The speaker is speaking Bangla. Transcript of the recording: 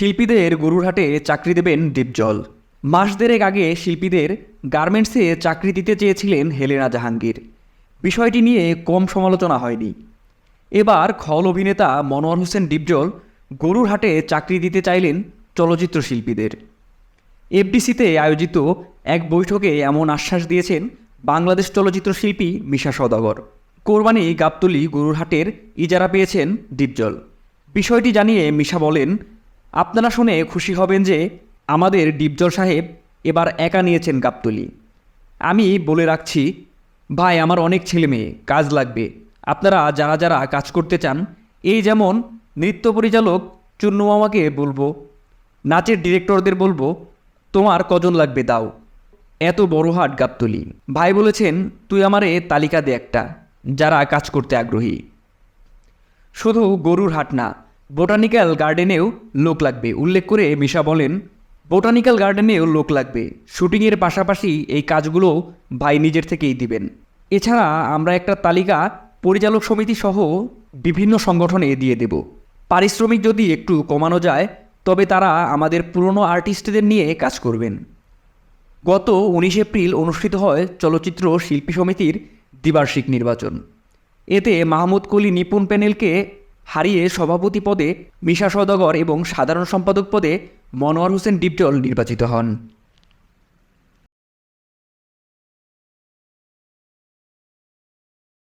শিল্পীদের গরুরহাটে চাকরি দেবেন ডিপজল। মাস দেড়েক আগে শিল্পীদের গার্মেন্টসে চাকরি দিতে চেয়েছিলেন হেলেনা জাহাঙ্গীর। বিষয়টি নিয়ে কম সমালোচনা হয়নি। এবার খল অভিনেতা মনোয়ার হোসেন ডিপজল গরুরহাটে চাকরি দিতে চাইলেন চলচ্চিত্র শিল্পীদের। এফডিসিতে আয়োজিত এক বৈঠকে এমন আশ্বাস দিয়েছেন বাংলাদেশ চলচ্চিত্র শিল্পী মিশা সদাগর কোরবানি গাবতলি গরুরহাটের ইজারা পেয়েছেন ডিপজল। বিষয়টি জানিয়ে মিশা বলেন আপনারা শুনে খুশি হবেন যে আমাদের ডিপজল সাহেব এবার একা নিয়েছেন গাবতলি। আমি বলে রাখছি, ভাই, আমার অনেক ছেলে মেয়ে, কাজ লাগবে। আপনারা যারা যারা কাজ করতে চান, এই যেমন নৃত্য পরিচালক চুন্নু মামাকে বলব, নাচের ডিরেক্টরদের বলব, তোমার কজন লাগবে দাও। এত বড় হাট গাবতলি। ভাই বলেছেন, তুই আমারে তালিকা দে একটা, যারা কাজ করতে আগ্রহী। শুধু গরুর হাট না বোটানিক্যাল গার্ডেনেও লোক লাগবে, উল্লেখ করে মিশা বলেন। বোটানিক্যাল গার্ডেনেও লোক লাগবে। শুটিংয়ের পাশাপাশি এই কাজগুলো ভাই নিজের থেকেই দিবেন। এছাড়া আমরা একটা তালিকা পরিচালক সমিতি সহ বিভিন্ন সংগঠনে দিয়ে দেব। পারিশ্রমিক যদি একটু কমানো যায়, তবে তারা আমাদের পুরনো আর্টিস্টদের নিয়ে কাজ করবেন। গত উনিশ এপ্রিল অনুষ্ঠিত হয় চলচ্চিত্র শিল্পী সমিতির দ্বিবার্ষিক নির্বাচন। এতে মাহমুদ কলি নিপুণ প্যানেলকে হারিয়ে সভাপতি পদে মিশা সদাগর এবং সাধারণ সম্পাদক পদে মনোয়ার হোসেন ডিপটল নির্বাচিত হন।